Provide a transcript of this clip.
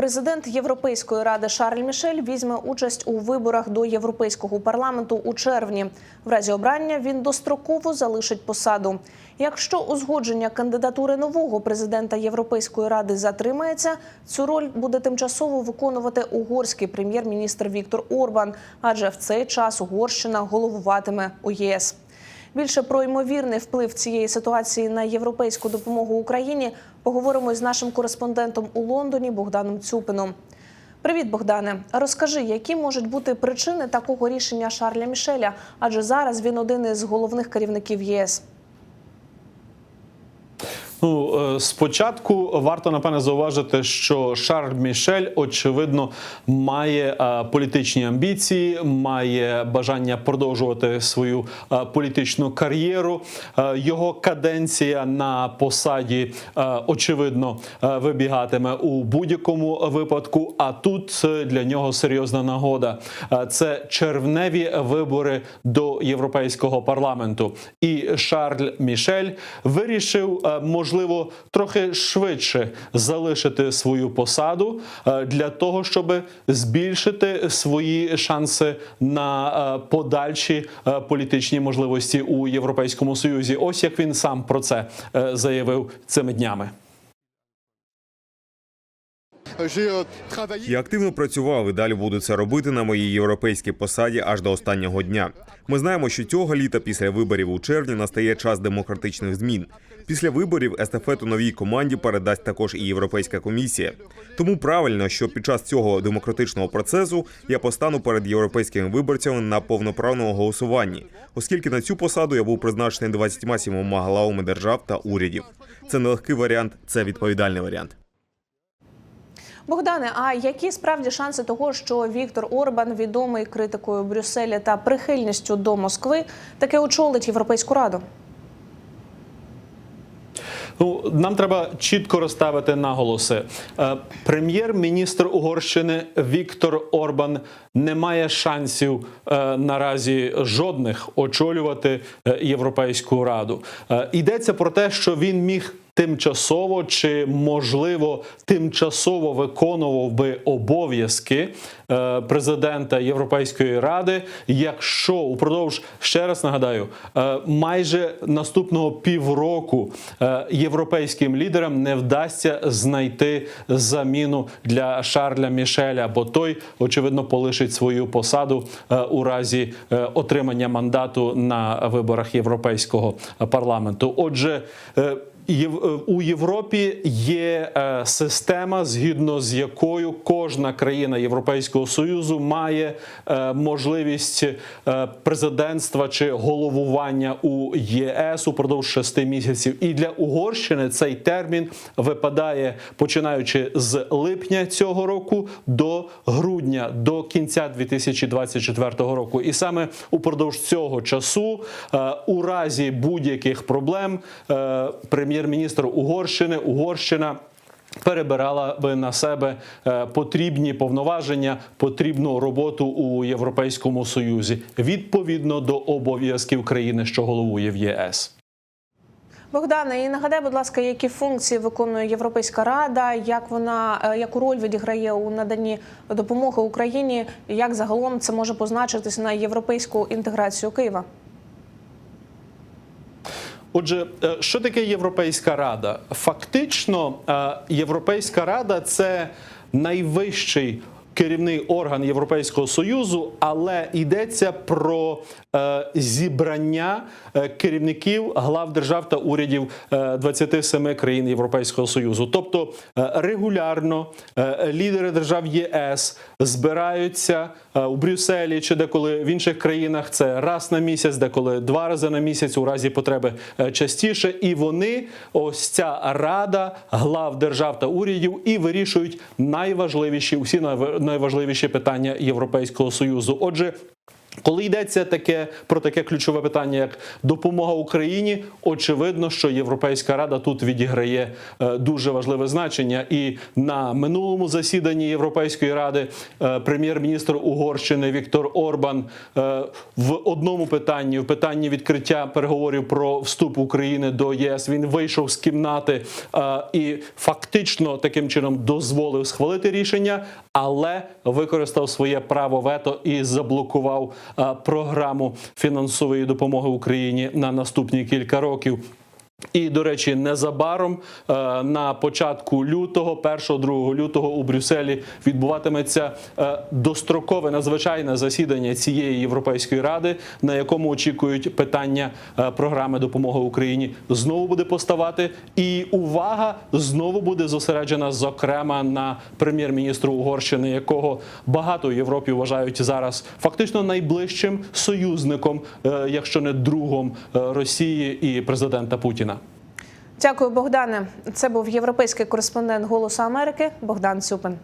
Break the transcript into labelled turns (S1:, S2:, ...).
S1: Президент Європейської ради Шарль Мішель візьме участь у виборах до Європейського парламенту у червні. В разі обрання він достроково залишить посаду. Якщо узгодження кандидатури нового президента Європейської ради затримається, цю роль буде тимчасово виконувати угорський прем'єр-міністр Віктор Орбан, адже в цей час Угорщина головуватиме у ЄС. Більше про ймовірний вплив цієї ситуації на європейську допомогу Україні поговоримо з нашим кореспондентом у Лондоні Богданом Цюпином. Привіт, Богдане. Розкажи, які можуть бути причини такого рішення Шарля Мішеля? Адже зараз він один із головних керівників ЄС.
S2: Ну, е, спочатку варто напевне зауважити, що Шарль Мішель очевидно має е, політичні амбіції, має бажання продовжувати свою е, політичну кар'єру. Його каденція на посаді очевидно вибігатиме у будь-якому випадку. А тут для нього серйозна нагода. Це червневі вибори до європейського парламенту. І Шарль Мішель вирішив, е, можливо, трохи швидше залишити свою посаду е, для того, щоб збільшити свої шанси на е, подальші е, політичні можливості у Європейському Союзі. Ось як він сам про це заявив цими днями.
S3: Я активно працював і далі буду це робити на моїй європейській посаді аж до останнього дня. Ми знаємо, що цього літа після виборів у червні настає час демократичних змін. Після виборів естафету новій команді передасть також і Європейська комісія. Тому правильно, що під час цього демократичного процесу я постану перед європейськими виборцями на повноправному голосуванні, оскільки на цю посаду я був призначений 27 главами держав та урядів. Це нелегкий варіант, це відповідальний варіант.
S1: Богдане, а які справді шанси того, що Віктор Орбан, відомий критикою Брюсселя та прихильністю до Москви, таки очолить Європейську раду?
S2: Ну, нам треба чітко розставити наголоси. Е, Прем'єр-міністр Угорщини Віктор Орбан не має шансів е, наразі жодних очолювати е, Європейську раду. Йдеться про те, що він міг. Тимчасово чи можливо тимчасово виконував би обов'язки е, президента Європейської ради, якщо упродовж ще раз нагадаю, е, майже наступного півроку е, європейським лідерам не вдасться знайти заміну для Шарля Мішеля, бо той очевидно полишить свою посаду у разі отримання мандату на виборах європейського парламенту. Отже. Е, у Європі є е, система, згідно з якою кожна країна Європейського союзу має е, можливість президентства чи головування у ЄС упродовж шести місяців. І для Угорщини цей термін випадає починаючи з липня цього року до грудня, до кінця 2024 року. І саме упродовж цього часу, у разі будь-яких проблем, е, прем'єр-міністр Угорщини, Угорщина. Перебирала би на себе е, потрібні повноваження, потрібну роботу у Європейському Союзі відповідно до обов'язків країни, що головує в ЄС.
S1: Богдане, і нагадай, будь ласка, які функції виконує Європейська рада, як вона е, яку роль відіграє у наданні допомоги Україні, як загалом це може позначитися на європейську інтеграцію Києва?
S2: Отже, е, що таке Європейська Рада? Фактично, е, Європейська Рада це найвищий керівний орган Європейського союзу, але йдеться про е, зібрання е, керівників глав держав та урядів е, 27 країн Європейського союзу. Тобто е, регулярно е, лідери держав ЄС збираються е, у Брюсселі чи деколи в інших країнах. Це раз на місяць, деколи два рази на місяць, у разі потреби е, частіше. І вони, ось ця рада глав держав та урядів, і вирішують найважливіші усі найва- найважливіші питання Європейського союзу. Отже. Коли йдеться таке про таке ключове питання, як допомога Україні, очевидно, що Європейська рада тут відіграє е, дуже важливе значення. І на минулому засіданні Європейської ради е, прем'єр-міністр Угорщини Віктор Орбан е, в одному питанні, в питанні відкриття переговорів про вступ України до ЄС, він вийшов з кімнати і фактично таким чином дозволив схвалити рішення, але використав своє право вето і заблокував програму фінансової допомоги Україні на наступні кілька років. І, до речі, незабаром е, на початку лютого, 1-2 лютого у Брюсселі відбуватиметься е, дострокове надзвичайне засідання цієї Європейської ради, на якому очікують питання е, програми допомоги Україні знову буде поставати. І увага знову буде зосереджена, зокрема на прем'єр-міністру Угорщини, якого багато в Європі вважають зараз фактично найближчим союзником, якщо не другом Росії і президента Путіна.
S1: Дякую, Богдане. Це був європейський кореспондент Голосу Америки Богдан Цюпин.